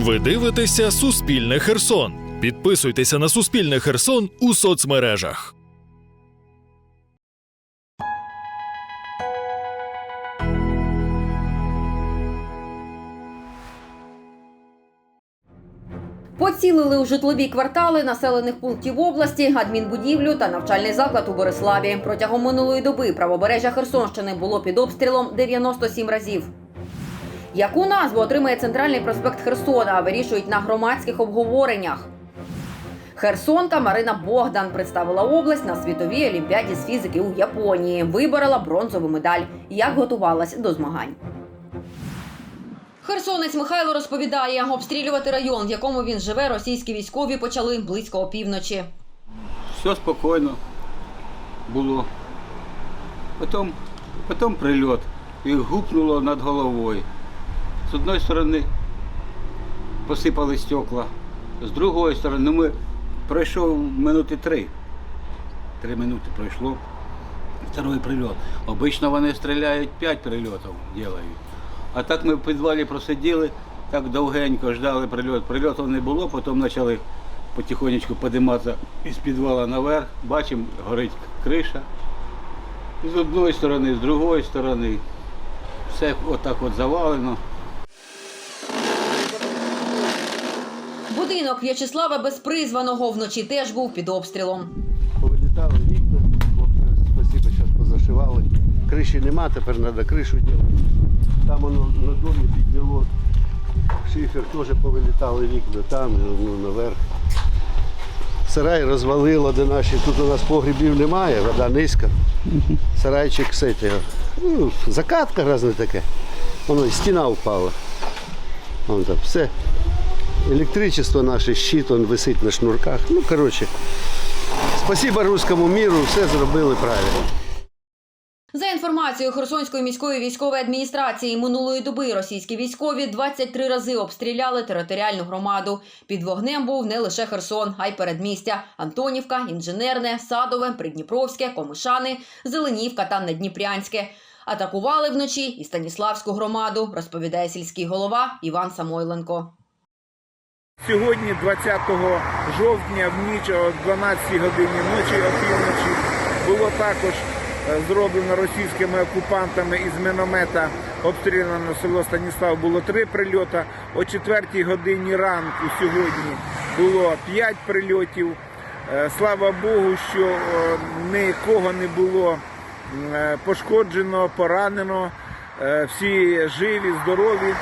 Ви дивитеся Суспільне Херсон. Підписуйтеся на Суспільне Херсон у соцмережах. Поцілили у житлові квартали населених пунктів області, адмінбудівлю та навчальний заклад у Бориславі. Протягом минулої доби правобережжя Херсонщини було під обстрілом 97 разів. Яку назву отримає центральний проспект Херсона, вирішують на громадських обговореннях. Херсонка Марина Богдан представила область на світовій олімпіаді з фізики у Японії. Виборола бронзову медаль. Як готувалась до змагань. Херсонець Михайло розповідає, обстрілювати район, в якому він живе, російські військові почали близько опівночі. Все спокійно було. Потім, потім прильот і гупнуло над головою. З одної сторони посипали стекла, з другої сторони, ну ми пройшов минути три. Три минути пройшло. Второй прильот. Обично вони стріляють п'ять прильотів роблять. А так ми в підвалі просиділи, так довгенько ждали прильот. Прильотів не було, потім почали потихонечку підійматися із підвала наверх. Бачимо, горить криша. З одної сторони, з другої сторони. Все отак от завалено. Будинок В'ячеслава Безпризваного вночі теж був під обстрілом. Повилітали вікна, спасибо, зараз позашивали. Криші нема, тепер треба кришу робити. Там воно на домі підняло. Шифер теж повилітали вікна, там, ну, наверх. Сарай розвалило, де наші. Тут у нас погрібів немає, вода низька. Сарайчик сити. Ну, закатка разне таке. Воно і стіна впала. Вон там все. Електричество наше, щит, он висить на шнурках. Ну, коротше, Спасибо руському міру, все зробили правильно. За інформацією Херсонської міської військової адміністрації, минулої доби російські військові 23 рази обстріляли територіальну громаду. Під вогнем був не лише Херсон, а й передмістя Антонівка, Інженерне, Садове, Придніпровське, Комишани, Зеленівка та Надніпрянське. Атакували вночі і Станіславську громаду, розповідає сільський голова Іван Самойленко. Сьогодні, 20 жовтня, в ніч о 12 годині ночі, опівночі, було також е, зроблено російськими окупантами із міномета обстріляно село Станіслав. Було три прильоти. О 4 годині ранку сьогодні було 5 прильотів. Е, Слава Богу, що е, нікого не було пошкоджено, поранено. Е, Всі живі, здорові.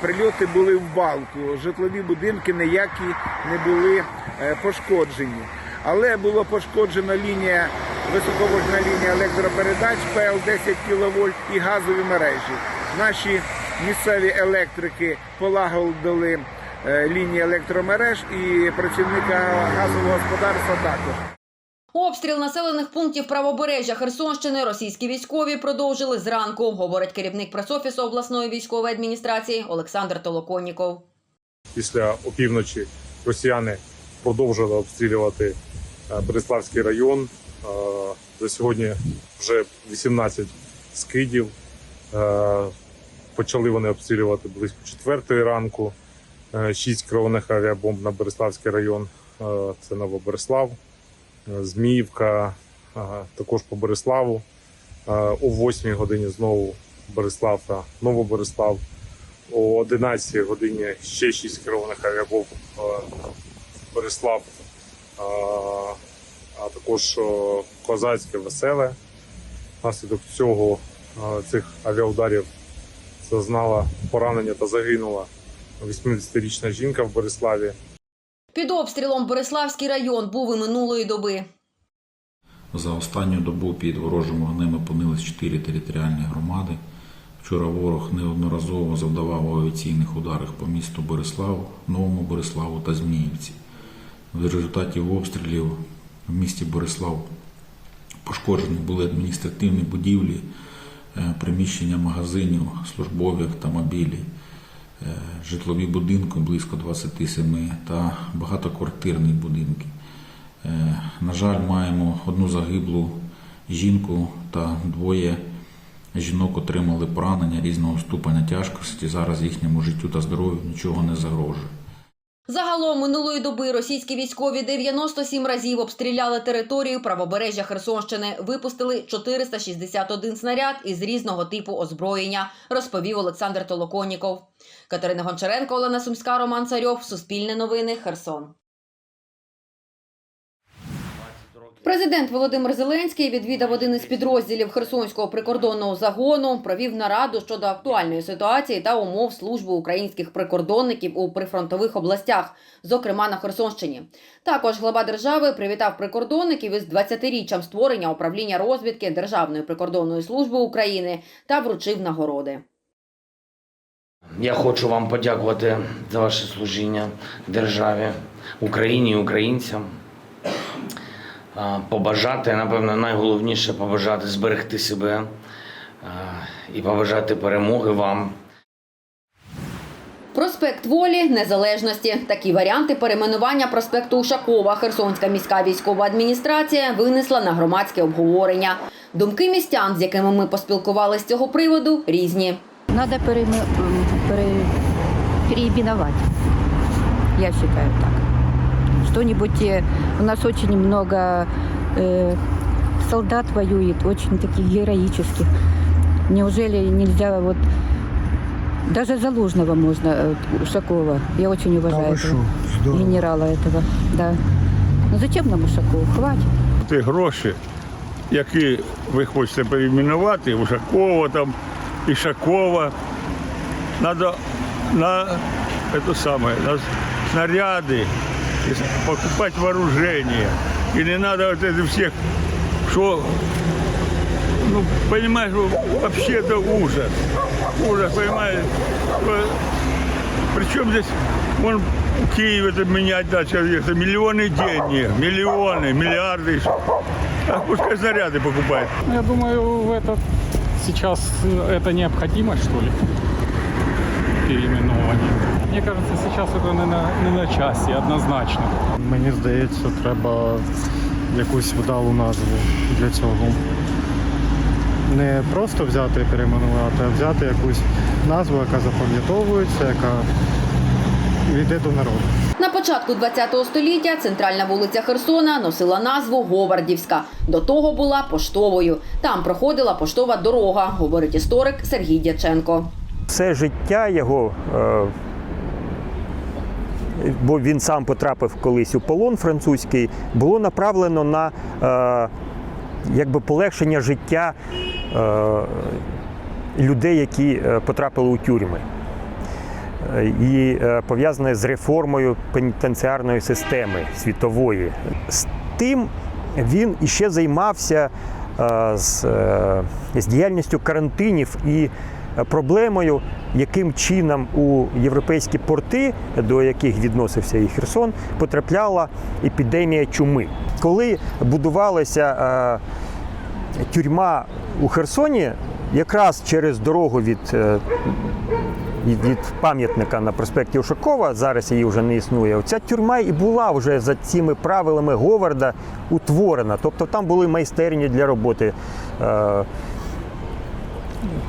Прильоти були в балку. Житлові будинки ніякі не були е, пошкоджені. Але було пошкоджена лінія, високовольтна лінія електропередач ПЛ 10 кВт і газові мережі. Наші місцеві електрики полагодили е, лінії електромереж і працівника газового господарства також. Обстріл населених пунктів правобережжя Херсонщини російські військові продовжили зранку, говорить керівник пресофісу обласної військової адміністрації Олександр Толоконніков. після опівночі росіяни продовжили обстрілювати е, Береславський район. Е, За сьогодні вже 18 скидів. Е, Почали вони обстрілювати близько четвертої ранку. Шість керованих авіабомб на Береславський район. Це Новобереслав, Зміївка, е, також по Береславу. Е, О 8 годині знову Береслав та Новобереслав. О 11 годині ще 6 керованих авіабомб е, Береслав, е, а також е, Козацьке Веселе. Внаслідок цього е, цих авіаударів зазнала поранення та загинула 80-річна жінка в Береславі. Під обстрілом Бориславський район був і минулої доби. За останню добу під ворожим вогнем опинились чотири територіальні громади. Вчора ворог неодноразово завдавав авіаційних ударів по місту Борислав, Новому Бориславу та Зміївці. В результаті обстрілів в місті Борислав пошкоджені були адміністративні будівлі, е, приміщення магазинів, службові автомобілі, житлові будинки близько 27 та багатоквартирні будинки. Е, На жаль, маємо одну загиблу жінку та двоє жінок отримали поранення різного ступеня тяжкості. Зараз їхньому життю та здоров'ю нічого не загрожує. Загалом минулої доби російські військові 97 разів обстріляли територію правобережжя Херсонщини, випустили 461 снаряд із різного типу озброєння, розповів Олександр Толоконіков. Катерина Гончаренко, Олена Сумська, Роман Царьов. Суспільне новини. Херсон. Президент Володимир Зеленський відвідав один із підрозділів Херсонського прикордонного загону, провів нараду щодо актуальної ситуації та умов служби українських прикордонників у прифронтових областях, зокрема на Херсонщині. Також глава держави привітав прикордонників із 20-річчям створення управління розвідки Державної прикордонної служби України та вручив нагороди. Я хочу вам подякувати за ваше служіння державі, Україні і українцям. Побажати, напевно, найголовніше побажати зберегти себе і побажати перемоги вам. Проспект Волі Незалежності. Такі варіанти перейменування проспекту Ушакова Херсонська міська військова адміністрація винесла на громадське обговорення. Думки містян, з якими ми поспілкувалися з цього приводу, різні. Надо переиме- м, пере- переименовать. Я считаю так. Что-нибудь э, у нас очень много э, солдат воюет, очень таких героических. Неужели нельзя вот даже Залужного можно, э, Ушакова. Я очень уважаю этого, генерала этого. Да. Ну зачем нам Ушаков? Хватит. ті гроші, які ви хочете перейменувати, Ушакова там, Ішакова, треба на, это самое, на снаряди, покупати вооружение. І не треба вот это всех, що, ну, понимаешь, вообще это ужас. Ужас, понимаешь. Причем здесь, он в Киеве это менять начал, это миллионы денег, миллионы, миллиарды. А пускай снаряды покупает. Я думаю, в этот сейчас э, это необходимо, что ли, переименование. Мне кажется, сейчас это не на, не на часі, однозначно. Мені здається, треба якусь вдалу назву для цього. Не просто взяти і перейменувати, а взяти якусь назву, яка запам'ятовується, яка йде до народу. На початку ХХ століття центральна вулиця Херсона носила назву Говардівська. До того була поштовою. Там проходила поштова дорога, говорить історик Сергій Дяченко. Все життя його, е, бо він сам потрапив колись у полон французький, було направлено на е, якби полегшення життя е, людей, які потрапили у тюрми. І пов'язане з реформою пенітенціарної системи світової. З тим він іще займався з, з діяльністю карантинів і проблемою, яким чином у європейські порти, до яких відносився і Херсон, потрапляла епідемія чуми. Коли будувалася е, тюрма у Херсоні, якраз через дорогу від е, від, від пам'ятника на проспекті Ушакова, зараз її вже не існує. Оця тюрма і була вже за цими правилами Говарда утворена. Тобто там були майстерні для роботи. Е,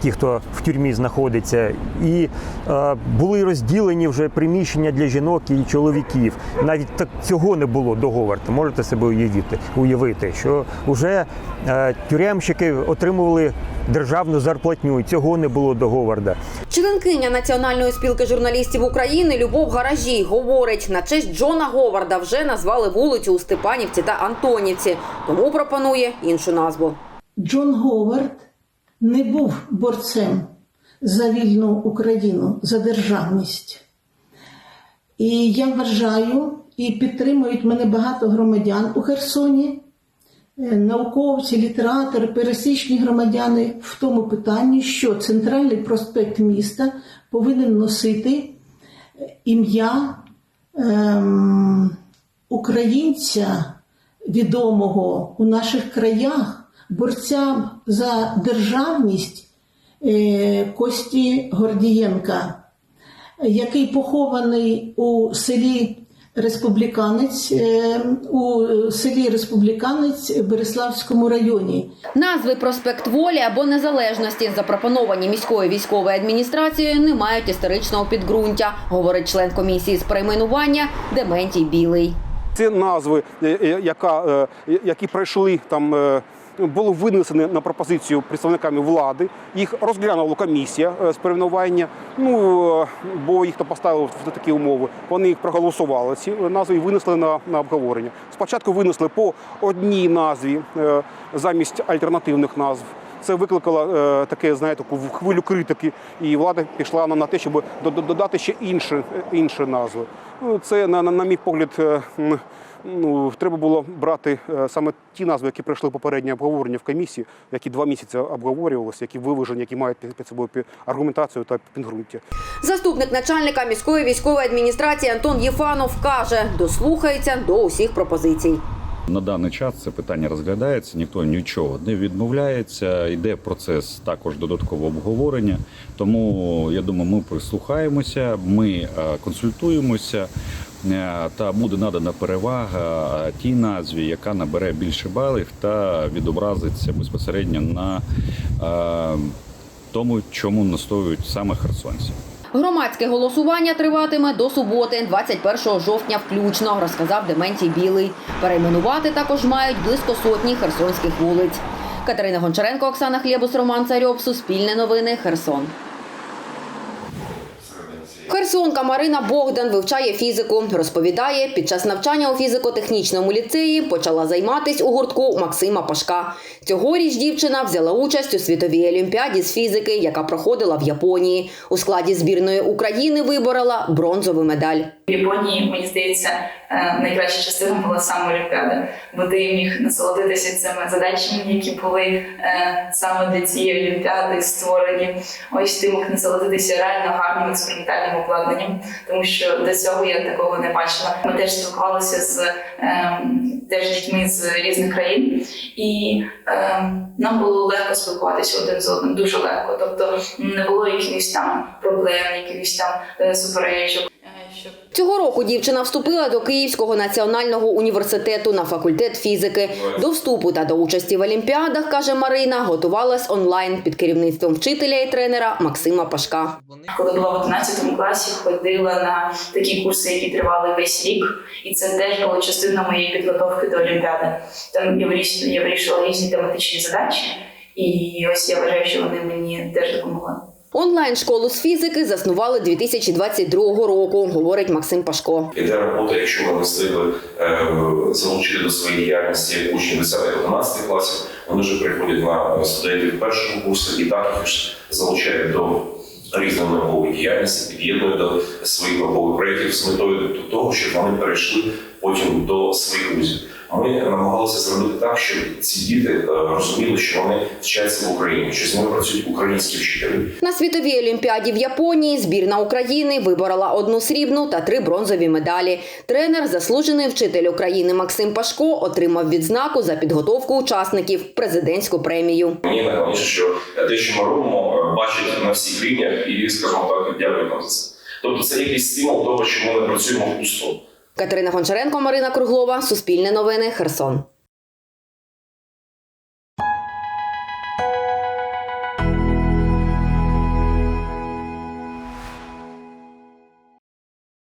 Ті, хто в тюрмі знаходиться, і е, були розділені вже приміщення для жінок і чоловіків. Навіть так цього не було до Говарда. Можете себе уявити, уявити, що вже е, тюремщики отримували державну зарплатню, і цього не було до Говарда. Членкиня Національної спілки журналістів України Любов Гаражі говорить, на честь Джона Говарда вже назвали вулицю у Степанівці та Антонівці, тому пропонує іншу назву. Джон Говард не був борцем за вільну Україну, за державність. І я вважаю, і підтримують мене багато громадян у Херсоні, е, науковці, літератори, пересічні громадяни в тому питанні, що центральний проспект міста повинен носити е, ім'я ем, українця відомого у наших краях, борця за державність е, Кості Гордієнка, який похований у селі республіканець е, у селі Республіканець Береславському районі. Назви проспект Волі або Незалежності, запропоновані міською військовою адміністрацією, не мають історичного підґрунтя, говорить член комісії з перейменування Дементій Білий. Ці назви, е, яка, які пройшли там. Е, Були винесені на пропозицію представниками влади. Їх розглянула комісія е, з перейменування. Ну е, бо їх то поставили в такі умови. Вони їх проголосували. Ці назви і винесли на, на обговорення. Спочатку винесли по одній назві замість альтернативних назв. Це викликало е, таке, знаєте, таку хвилю критики, і влада пішла на, те, щоб до- до- додати ще інші, інші назви. Ну, це, на, на, на мій погляд, е, ну, треба було брати е, саме ті назви, які пройшли попереднє обговорення в комісії, які два місяці обговорювалися, які виважені, які мають під собою аргументацію та підґрунтя. Заступник начальника міської військової адміністрації Антон Єфанов каже, дослухається до усіх пропозицій. На даний час це питання розглядається, ніхто нічого не відмовляється. Йде процес також додаткового обговорення. Тому я думаю, ми прислухаємося, ми е, консультуємося. Е, Та буде надана перевага е, тій назві, яка набере більше балів та відобразиться безпосередньо на е, тому, чому настоюють саме херсонці. Громадське голосування триватиме до суботи, 21 жовтня включно, розказав Дементій Білий. Перейменувати також мають близько сотні херсонських вулиць. Катерина Гончаренко, Оксана Хлєбус, Роман Царьов, Суспільне новини, Херсон. Херсонка Марина Богдан вивчає фізику. Розповідає, під час навчання у фізико-технічному ліцеї почала займатися у гуртку Максима Пашка. Цьогоріч дівчина взяла участь у світовій олімпіаді з фізики, яка проходила в Японії. У складі збірної України виборола бронзову медаль. В Японії, мені здається, е, найкраща частина була саме Олімпіада, бо ти міг насолодитися цими задачами, які були е, саме для цієї Олімпіади створені. Ось ти міг насолодитися реально гарним експериментальним обладнанням, тому що до цього я такого не бачила. Ми теж спілкувалися з е, теж дітьми з різних країн, і е, нам було легко спілкуватися один з одним, дуже легко. Тобто не було якихось там проблем, якихось там е, суперечок. Цього року дівчина вступила до Київського національного університету на факультет фізики. До вступу та до участі в олімпіадах, каже Марина, готувалась онлайн під керівництвом вчителя і тренера Максима Пашка. коли була в 11 класі, ходила на такі курси, які тривали весь рік, і це теж було частина моєї підготовки до Олімпіади. Там я вирішила, я вирішила різні тематичні задачі, і ось я вважаю, що вони мені теж допомогли. Онлайн школу з фізики заснували 2022 року, говорить Максим Пашко. Іде робота, якщо ми встигли е, залучити до своєї діяльності учнів 10-11 класів, вони вже приходять на студентів першого курсу і так їх ж залучають до різної наукової діяльності, під'єднують до своїх наукових проєктів з метою до того, щоб вони перейшли потім до своїх вузів. Ми намагалися зробити так, щоб ці діти е, розуміли, що вони вчаться в Україні, що з ними працюють українські вчителі. На світовій олімпіаді в Японії збірна України виборола одну срібну та три бронзові медалі. Тренер, заслужений вчитель України Максим Пашко, отримав відзнаку за підготовку учасників президентську премію. Мені найголовніше, що те, що ми робимо, е, бачать на всіх рівнях, і скажімо так, дякую вам за це. Тобто це якийсь стимул того, що ми не працюємо в пусту. Катерина Гончаренко, Марина Круглова, Суспільне новини, Херсон.